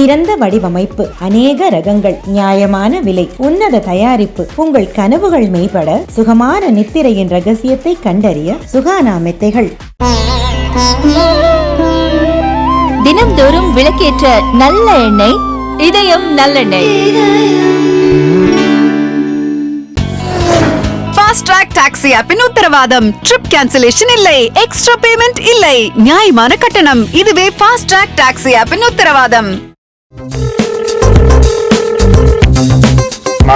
சிறந்த வடிவமைப்பு அநேக ரகங்கள் நியாயமான விலை உன்னத தயாரிப்பு உங்கள் கனவுகள் மெய்ப்பட சுகமான நித்திரையின் ரகசியத்தை கண்டறிய சுகானா மெத்தைகள். தினம்தோறும் விளக்கேற்ற நல்ல எண்ணெய் இதயம் நல்லெண்ணெய் ஃபாஸ்ட் ட்ராக் டாக்ஸி ஆப்பின் உத்தரவாதம் ட்ரிப் கேன்சலேஷன் இல்லை எக்ஸ்ட்ரா பேமெண்ட் இல்லை. நியாயமான கட்டணம் இதுவே ஃபாஸ்ட் ட்ராக் டாக்ஸி ஆப்பின் உத்தரவாதம்.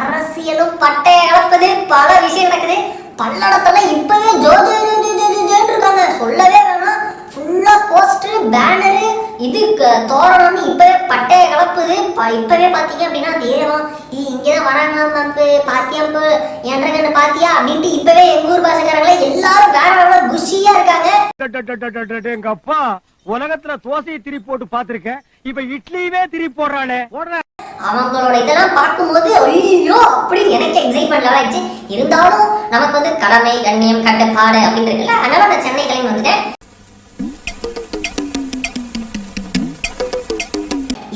அரசியலும் பட்டைய கலப்புது பல விஷயம் நடக்குது. பல்லடத்துல இப்பவே ஜோ ஜோ ஜோ ஜோ ஜோ ஜோ இருக்காங்க. சொல்லவே வேணாம். ஃபுல்லா போஸ்டர் பேனரு இது தோரணம்னு இப்பவே பட்டைய கலப்புது. இப்பவே பாத்தீங்க அப்படின்னா தேவம் இது இங்கதான் வராங்க மப்பு? பாத்தியா என்ற கண்ணு பாத்தியா? அப்படின்ட்டு இப்பவே எங்க ஊர் பாசக்காரங்களே எல்லாரும் வேற வேற குஷியா இருக்காங்க. எங்க அப்பா உலகத்துல தோசையை திரி போட்டு பாத்திருக்கேன். இப்ப இட்லியுமே திரி போடுறானே. போடுற. அவங்களோட இதெல்லாம் பார்க்கும்போது ஐயோ அப்படின்னு எனக்கு எக்ஸைட்மெண்ட் ஆயிடுச்சு. இருந்தாலும் நமக்கு வந்து கடமை கண்ணியம் கட்டுப்பாடு அப்படின்னு இருக்குல்ல அதனால நான் சென்னை கிளம்பி வந்துட்டேன்.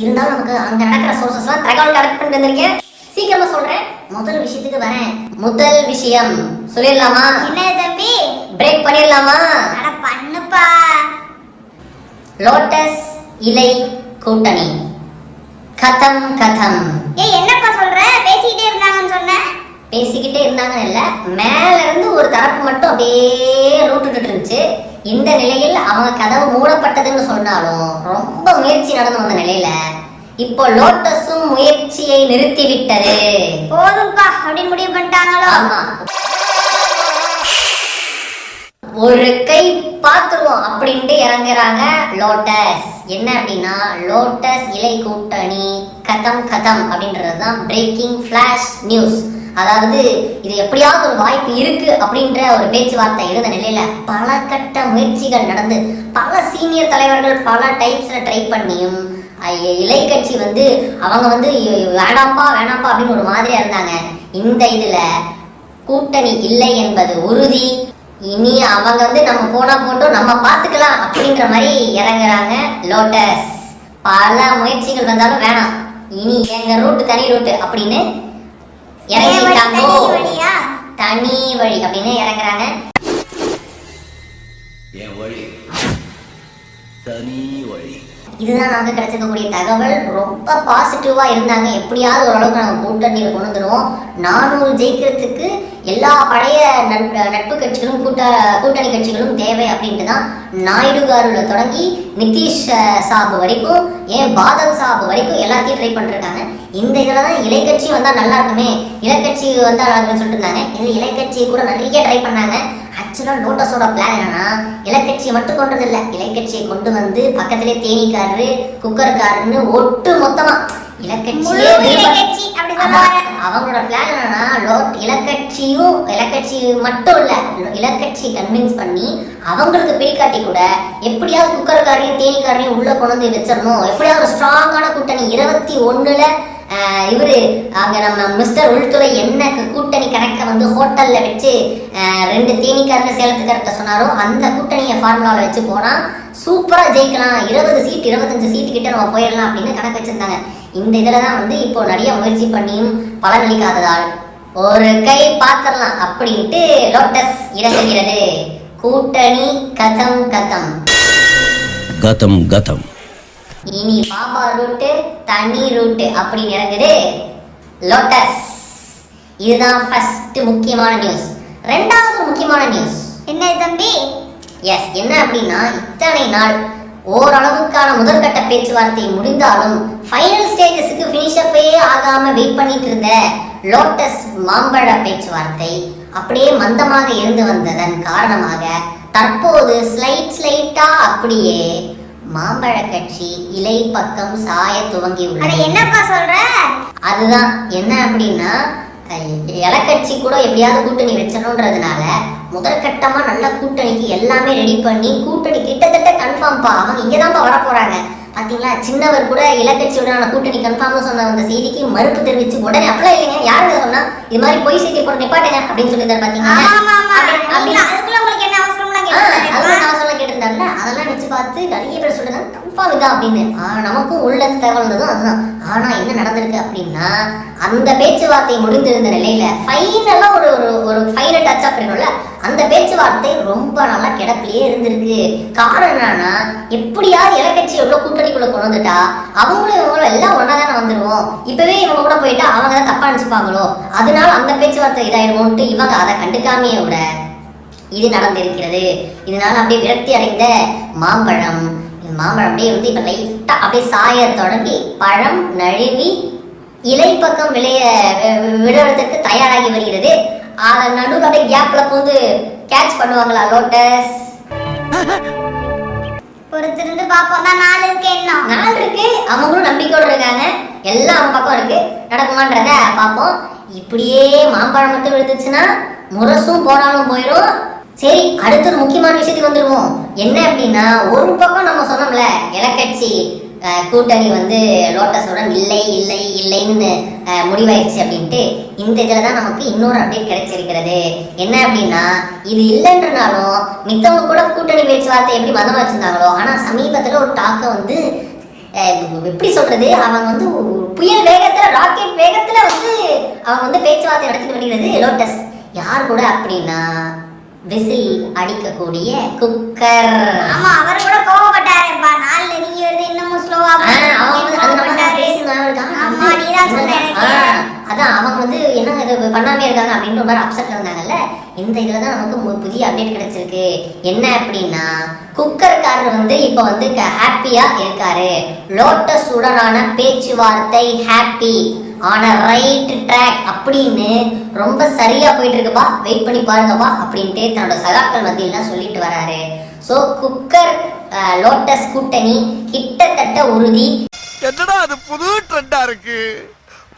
இருந்தாலும் நமக்கு அங்க நடக்கிற சோர்சஸ்லாம் தகவல் கலெக்ட் பண்ணிட்டு வந்திருக்கேன். சீக்கிரமா சொல்றேன் முதல் விஷயத்துக்கு வரேன். முதல் விஷயம் சொல்லிடலாமா? என்ன தம்பி? பிரேக் பண்ணிடலாமா? அட பண்ணுப்பா. லோட்டஸ் இலை கூட்டணி. கதம் கதம். ஏய் என்னப்பா சொல்ற? பேசிக்கிட்டே இருந்தாங்கன்னு சொன்ன. பேசிக்கிட்டே இருந்தாங்க இல்ல. மேல இருந்து ஒரு தரப்பு மட்டும் அப்படியே ரூட்டுட்டு இருந்துச்சு இந்த நிலையில் அவங்க கதவு மூடப்பட்டதுன்னு சொன்னாலும் ரொம்ப முயற்சி நடந்து வந்த நிலையில இப்போ லோட்டஸும் முயற்சியை நிறுத்தி விட்டது போதும்பா அப்படின்னு முடிவு பண்ணிட்டாங்களோ? ஆமா. ஒரு கை பார்த்துருவோம் அப்படின்ட்டு இறங்குறாங்க லோட்டஸ். என்ன அப்படின்னா லோட்டஸ் இலை கூட்டணி கதம் கதம் அப்படின்றது தான் பிரேக்கிங் ஃப்ளாஷ் நியூஸ் அதாவது இது எப்படியாவது ஒரு வாய்ப்பு இருக்கு அப்படின்ற ஒரு பேச்சுவார்த்தை இருந்த நிலையில பல கட்ட முயற்சிகள் நடந்து பல சீனியர் தலைவர்கள் பல டைப்ஸ்ல ட்ரை பண்ணியும் இலை கட்சி வந்து அவங்க வந்து வேணாம்ப்பா வேணாம்ப்பா அப்படின்னு ஒரு மாதிரியா இருந்தாங்க. இந்த இதுல கூட்டணி இல்லை என்பது உறுதி. இனி அவங்க வந்து நம்ம போனா போட்டோம் நம்ம பார்த்துக்கலாம் அப்படின்ற மாதிரி இறங்குறாங்க லோட்டஸ். பல முயற்சிகள் வந்தாலும் வேணாம். இனி எங்க ரூட்டு தனி ரூட்டு அப்படின்னு இறங்கிட்டாங்க. தனி வழி அப்படின்னு இறங்குறாங்க. என் வழி. தனி வழி. இதுதான் நமக்கு கிடைச்சிருக்கக்கூடிய தகவல். ரொம்ப பாசிட்டிவா இருந்தாங்க. எப்படியாவது ஓரளவுக்கு நம்ம கூட்டணியில் கொண்டு வந்துருவோம். நானூறு ஜெயிக்கிறதுக்கு எல்லா பழைய நட்பு நட்பு கட்சிகளும் கூட்ட கூட்டணி கட்சிகளும் தேவை அப்படின்ட்டு தான் நாயுடு காருல தொடங்கி நிதிஷ் சாபு வரைக்கும் ஏன் பாதல் சாபு வரைக்கும் எல்லாத்தையும் ட்ரை பண்ணிருக்காங்க. இந்த இதில் தான் இலைக்கட்சி வந்தால் நல்லா இருக்குமே இலைக்கட்சி வந்தால் நல்லா இருக்குன்னு சொல்லிட்டு இருந்தாங்க. இது இலைக்கட்சி கூட நிறைய ட்ரை பண்ணாங்க. ஆக்சுவலாக லோட்டஸோட பிளான் என்னன்னா இலக்கட்சியை மட்டும் கொண்டது இல்லை இலைக்கட்சியை கொண்டு வந்து பக்கத்திலே தேனீக்காரரு குக்கர்காரன்னு ஒட்டு மொத்தமாக ஆமா, அவங்களோட பிளான் என்னன்னா லோட் இலக்கட்சியும் இலக்கட்சி மட்டும் இல்ல இலக்கட்சி கன்வின்ஸ் பண்ணி அவங்களுக்கு பிடிக்காட்டி கூட எப்படியாவது குக்கர்காரையும் தேனீக்காரையும் உள்ள கொண்டு வந்து வச்சிடணும். எப்படியாவது ஒரு ஸ்ட்ராங்கான கூட்டணி. இருபத்தி ஒண்ணுல இவரு அங்க நம்ம மிஸ்டர் உள்துறை என்ன கூட்டணி கணக்கை வந்து ஹோட்டல்ல வச்சு ரெண்டு தேனீக்காரங்க சேலத்துக்கார்ட்ட சொன்னாரோ அந்த கூட்டணியை ஃபார்முலாவில் வச்சு போனா சூப்பரா ஜெயிக்கலாம். இருபது சீட் இருபத்தஞ்சு சீட்டு கிட்ட நம்ம போயிடலாம் அப்படின்னு கணக்கு வச்சிருந்தாங்க. இந்த இதுல தான் வந்து இப்போ நிறைய முயற்சி பண்ணியும் பலனளிக்காததால் ஒரு கை பாத்திரலாம் அப்படின்ட்டு லோட்டஸ் இறங்குகிறது. கூட்டணி கதம் கதம். கதம் கதம். இனி பாபா ரூட்டு தனி ரூட்டு அப்படின்னு இறங்குது லோட்டஸ். இதுதான் ஃபர்ஸ்ட் முக்கியமான நியூஸ் ரெண்டாவது முக்கியமான நியூஸ் என்ன தம்பி? எஸ் என்ன அப்படின்னா இத்தனை நாள் ஓரளவுக்கான முதற்கட்ட பேச்சுவார்த்தை முடிந்தாலும் ஃபைனல் ஸ்டேஜஸுக்கு ஃபினிஷப்பே ஆகாம வெயிட் பண்ணிட்டு இருந்த லோட்டஸ் மாம்பழ பேச்சுவார்த்தை அப்படியே மந்தமாக இருந்து வந்ததன் காரணமாக தற்போது ஸ்லைட் ஸ்லைட்டா அப்படியே மாம்பழ கட்சி இலை பக்கம் சாய துவங்கி உள்ளது என்னப்பா சொல்ற? அதுதான். என்ன அப்படின்னா இலக்கட்சி கூட எப்படியாவது கூட்டணி வச்சணுன்றதுனால முதற்கட்டமா நல்ல கூட்டணிக்கு எல்லாமே ரெடி பண்ணி கூட்டணி கிட்டத்தட்ட கன்ஃபார்ம்ப்பா அவங்க இங்கே தான்ப்பா வர போறாங்க பாத்தீங்களா? சின்னவர் கூட இலக்கட்சியுடனான கூட்டணி கன்ஃபார்ம் சொன்ன அந்த செய்திக்கு மறுப்பு தெரிவிச்சு உடனே அப்பலாம் இல்லைங்க. யாரு சொன்னா? இது மாதிரி பொய் செய்தி போட நிப்பாட்டுங்க அப்படின்னு சொல்லியிருந்தாரு பாத்தீங்களா? அதெல்லாம் நான் சொல்ல கேட்டிருந்தாருல அதெல்லாம் வச்சு பார்த்து நிறைய பேர் சொல்லுங்க கன்ஃபார்ம் இதான் அப்படின்னு. நமக்கும் உள்ள தகவல் இருந்ததும் அதுதான். ஆனா என்ன நடந்திருக்கு அப்படின்னா அந்த பேச்சுவார்த்தை முடிந்திருந்த நிலையில ஃபைனலா ஒரு ஒரு ஒரு ஃபைனல் டச் அப்படின்னும்ல அந்த பேச்சுவார்த்தை ரொம்ப நல்லா கிடப்பிலேயே இருந்திருக்கு. காரணம் என்னன்னா எப்படியாவது இலக்கட்சி எவ்வளவு கூட்டணிக்குள்ள கொண்டு வந்துட்டா அவங்களும் இவங்களும் எல்லாம் ஒன்னா தானே வந்துருவோம். இப்பவே இவங்க கூட போயிட்டா அவங்க தான் தப்பா நினைச்சுப்பாங்களோ? அதனால அந்த பேச்சுவார்த்தை இதாயிருமோன்ட்டு இவங்க அதை கண்டுக்காமையே விட இது நடந்திருக்கிறது. இதனால அப்படியே விரக்தி அடைந்த மாம்பழம். மாம்பழம் அப்படியே வந்து இப்ப லைட்டா அப்படியே சாய தொடங்கி பழம் நழுவி இலை பக்கம் விளைய வி- விடுறதுக்கு தயாராகி வருகிறது. அதன் நடுவில் அப்படியே கேப்ல போந்து கேட்ச் பண்ணுவாங்களா லோட்டஸ் பொறுத்திருந்து பாப்போம் தான் நாலு இருக்கு என்ன நாள் இருக்கு. அவங்களும் நம்பிக்கையோட இருக்காங்க. எல்லாம் அவங்க பக்கம் இருக்கு. நடக்குமான்றத பார்ப்போம். இப்படியே மாம்பழம் மட்டும் விழுந்துச்சுன்னா முரசும் போனாலும் போயிடும் சரி அடுத்த ஒரு முக்கியமான விஷயத்துக்கு வந்துடுவோம் என்ன அப்படின்னா ஒரு பக்கம் நம்ம சொன்னோம்ல இலக்கட்சி கூட்டணி வந்து லோட்டஸுடன் இல்லை இல்லை இல்லைன்னு முடிவாயிடுச்சு அப்படின்ட்டு இந்த இதில் தான் நமக்கு இன்னொரு அப்டேட் கிடைச்சிருக்கிறது. என்ன அப்படின்னா இது இல்லைன்றனாலும் மித்தவங்க கூட கூட்டணி பேச்சுவார்த்தை எப்படி மதம் வச்சிருந்தாங்களோ ஆனால் சமீபத்தில் ஒரு டாக்கை வந்து எப்படி சொல்கிறது அவங்க வந்து புயல் வேகத்தில் ராக்கெட் வேகத்தில் வந்து அவங்க வந்து பேச்சுவார்த்தை நடத்திட்டு வருகிறது லோட்டஸ். யார் கூட அப்படின்னா விசில் அடிக்கக்கூடிய குக்கர். ஆமா அவர் கூட கோவப்பட்டாருப்பா. நாள் நெருங்கி வருது இன்னமும் ஸ்லோவா அதான் அவங்க வந்து என்ன இது பண்ணாமே இருக்காங்க அப்படின்ற மாதிரி அப்செட் இருந்தாங்கல்ல இந்த இதுல தான் நமக்கு புதிய அப்டேட் கிடைச்சிருக்கு. என்ன அப்படின்னா குக்கர்காரர் வந்து இப்போ வந்து ஹாப்பியா இருக்காரு. லோட்டஸ் உடனான பேச்சுவார்த்தை ஹாப்பி ஆன ரைட் ட்ராக் அப்படின்னு ரொம்ப சரியா போயிட்டு இருக்குப்பா வெயிட் பண்ணி பாருங்கப்பா அப்படின்ட்டு தன்னோட சகாக்கள் மத்தியிலாம் சொல்லிட்டு வராரு. ஸோ குக்கர் லோட்டஸ் கூட்டணி கிட்டத்தட்ட உறுதி. என்னடா அது புது ட்ரெண்டா இருக்கு?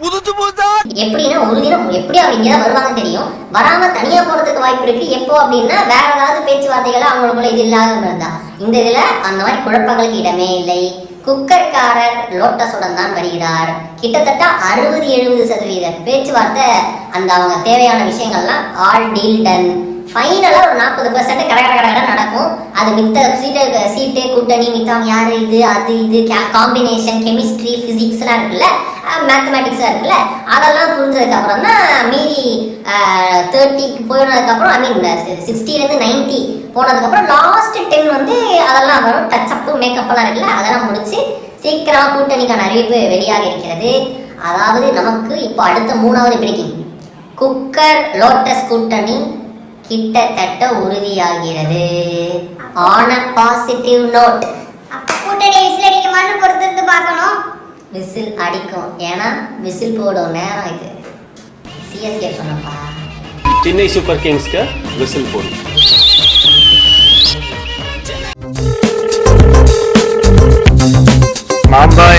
புதுசு புதுசா? எப்படின்னா ஒரு தினம் எப்படி அவங்க தான் வருவாங்க தெரியும். வராம தனியா போறதுக்கு வாய்ப்பு இருக்கு. எப்போ அப்படின்னா வேற ஏதாவது பேச்சுவார்த்தைகள் அவங்களுக்குள்ள இது இல்லாத இருந்தா. இந்த இதுல அந்த மாதிரி குழப்பங்களுக்கு இடமே இல்லை. குக்கர்காரர் லோட்டஸுடன் தான் வருகிறார். கிட்டத்தட்ட அறுபது எழுபது சதவீத பேச்சுவார்த்தை அந்த அவங்க தேவையான விஷயங்கள்லாம் ஆல் டீல் டன். ஃபைனலாக ஒரு நாற்பது பர்சன்ட் கட கட கடை நடக்கும். அது மித்த சீட்டு சீட்டு கூட்டணி மித்தவங்க யார் இது அது இது காம்பினேஷன் கெமிஸ்ட்ரி ஃபிசிக்ஸ்லாம் இருக்குல்ல மேத்தமேட்டிக்ஸ்லாம் இருக்குல்ல அதெல்லாம் புரிஞ்சதுக்கு அப்புறம் தான் மீதி தேர்ட்டிக்கு போனதுக்கப்புறம் ஐ மீன் சிக்ஸ்டிலேருந்து நைன்ட்டி போனதுக்கப்புறம் லாஸ்ட் டென் வந்து அதெல்லாம் வரும். டச் அப்பு மேக்கப்பெல்லாம் இருக்குல்ல அதெல்லாம் முடிச்சு சீக்கிரமாக கூட்டணிக்கான அறிவிப்பு வெளியாக இருக்கிறது. அதாவது நமக்கு இப்போ அடுத்த மூணாவது பிரேக்கிங் குக்கர் லோட்டஸ் கூட்டணி கிட்டத்தட்ட உறுதியாகிறது. ஆன் அ பாசிட்டிவ் நோட் கூட்டணி விசில் அடிக்குமான்னு பொறுத்திருந்து பார்க்கணும். விசில் அடிக்கும். ஏன்னா விசில் போடும் நேரம் இது. சிஎஸ்கே சொன்னப்பா. சென்னை சூப்பர் கிங்ஸ்க்கு விசில் போடும் நான் தான்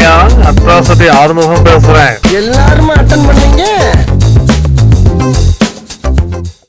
அட்ராசிட்டி ஆறுமுகம் பேசுறேன்? எல்லாருமே அட்டன் பண்ணீங்க